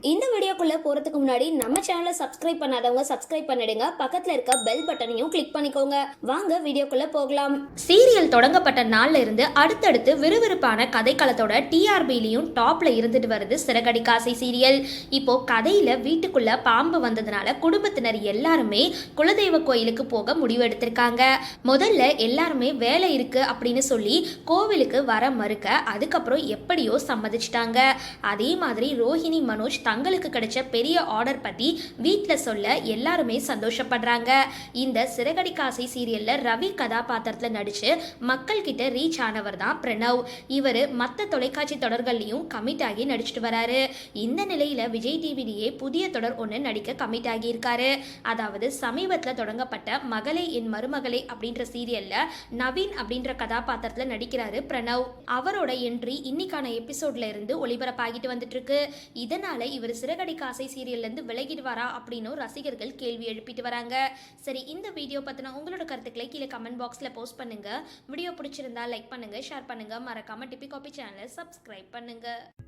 இந்த வீடியோக்குள்ளே போறதுக்கு முன்னாடி நம்ம சேனலை சப்ஸ்கிரைப் பண்ணாதவங்க சப்ஸ்கிரைப் பண்ணிடுங்க. பக்கத்தில் இருக்க பெல் பட்டனையும் கிளிக் பண்ணிக்கோங்க. வாங்க வீடியோக்குள்ளே போகலாம். சீரியல் தொடங்கப்பட்ட நாள்ல இருந்து அடுத்தடுத்து விறுவிறுப்பான கதைக்களத்தோட டிஆர்பிலையும் டாப்ல இருந்துட்டு வருது சிறகடி காசை சீரியல். இப்போ கதையில வீட்டுக்குள்ள பாம்பு வந்ததுனால குடும்பத்தினர் எல்லாருமே குலதெய்வ கோயிலுக்கு போக முடிவெடுத்திருக்காங்க முதல்ல எல்லாருமே வேலை இருக்கு அப்படின்னு சொல்லி கோவிலுக்கு வர மறுக்க அதுக்கப்புறம் எப்படியோ சம்மதிச்சிட்டாங்க. அதே மாதிரி ரோஹிணி மனோஜ் தங்களுக்கு கிடைச்ச பெரிய ஆர்டர் பத்தி வீட்டில் சொல்ல எல்லாருமே சந்தோஷப்படுறாங்க. இந்த சிறகடி காசை சீரியல்ல ரவி கதாபாத்திரத்தில் நடிச்சு மக்கள் கிட்ட ரீச் ஆனவர் தான் பிரணவ். இவர் மற்ற தொலைக்காட்சி தொடர்கள்லையும் கமிட் ஆகி நடிச்சிட்டு வராரு. இந்த நிலையில விஜய் டிவிலேயே புதிய தொடர் ஒன்று நடிக்க கமிட் ஆகியிருக்காரு. அதாவது சமீபத்தில் தொடங்கப்பட்ட மகளே என் மருமகளே அப்படின்ற சீரியல்ல நவீன் அப்படின்ற கதாபாத்திரத்தில் நடிக்கிறாரு பிரணவ். அவரோட என்ட்ரி இன்னைக்கான எபிசோட்ல இருந்து ஒளிபரப்பாகிட்டு வந்துட்டு இருக்கு. இதனால இவர் சிறகடி காசை சீரியல்லேருந்து விலகிடுவாரா அப்படின்னு ரசிகர்கள் கேள்வி எழுப்பிட்டு வராங்க. சரி இந்த வீடியோ பற்றின உங்களோட கருத்துக்களை கீழே கமெண்ட் பாக்ஸில் போஸ்ட் பண்ணுங்கள் வீடியோ பிடிச்சிருந்தா லைக் பண்ணுங்கள் ஷேர் பண்ணுங்கள் மறக்காமல் டிபி காபி சேனலை சப்ஸ்கிரைப் பண்ணுங்கள்